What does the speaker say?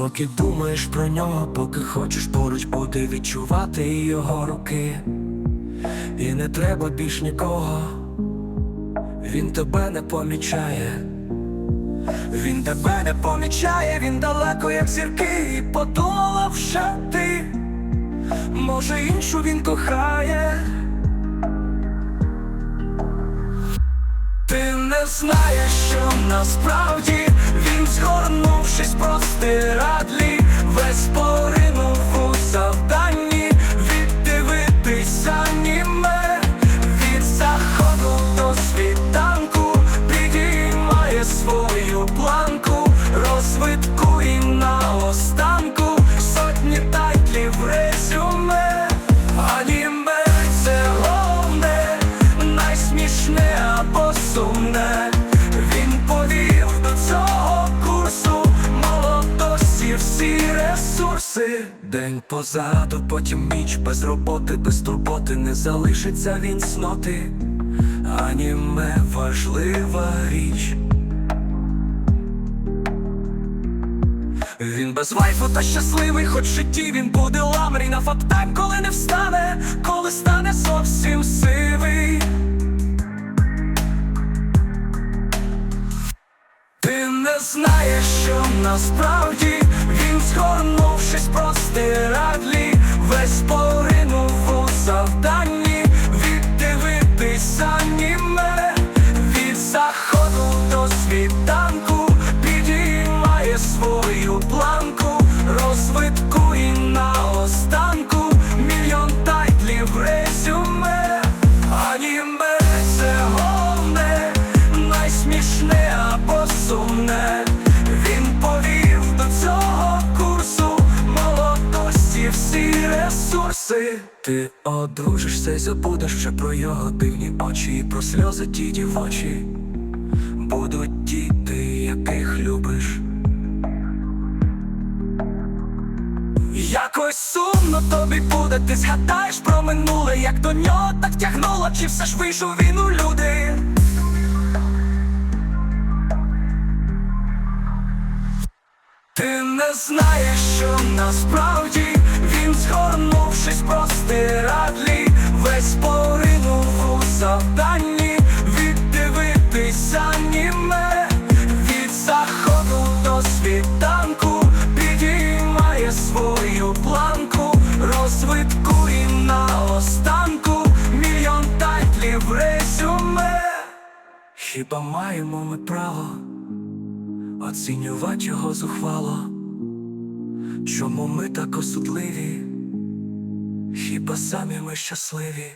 Поки думаєш про нього, поки хочеш поруч бути, відчувати його руки. І не треба більш нікого, він тебе не помічає. Він тебе не помічає, він далеко, як зірки, і подолав що ти. Може, іншу він кохає. Ти не знаєш, що насправді він, згорнувшись простирадлі, День позаду, потім ніч без роботи, без турботи не залишиться він сноти. Аніме важлива річ. Він без вайфу та щасливий, хоч в житті він буде ламрій на фаптайм, коли не встане, коли стане зовсім не знає, що насправді він, згорнувшись простирадлі, весь поринув Ти одружишся й забудеш ще про його дивні очі, і про сльози ті дівочі. Будуть діти, яких любиш. Якось сумно тобі буде, ти згадаєш про минуле, як до нього так тягнуло, чи все ж вийшов він у люди. Ти не знаєш, що насправді він, згорнувшись простирадлі, весь поринув у завданні віддивитися німе від заходу до світанку, підіймає свою планку, розвитку і наостанку, мільйон тайтлів резюме. Хіба маємо ми право? Оцінювати його зухвало, чому ми так осудливі, хіба самі ми щасливі?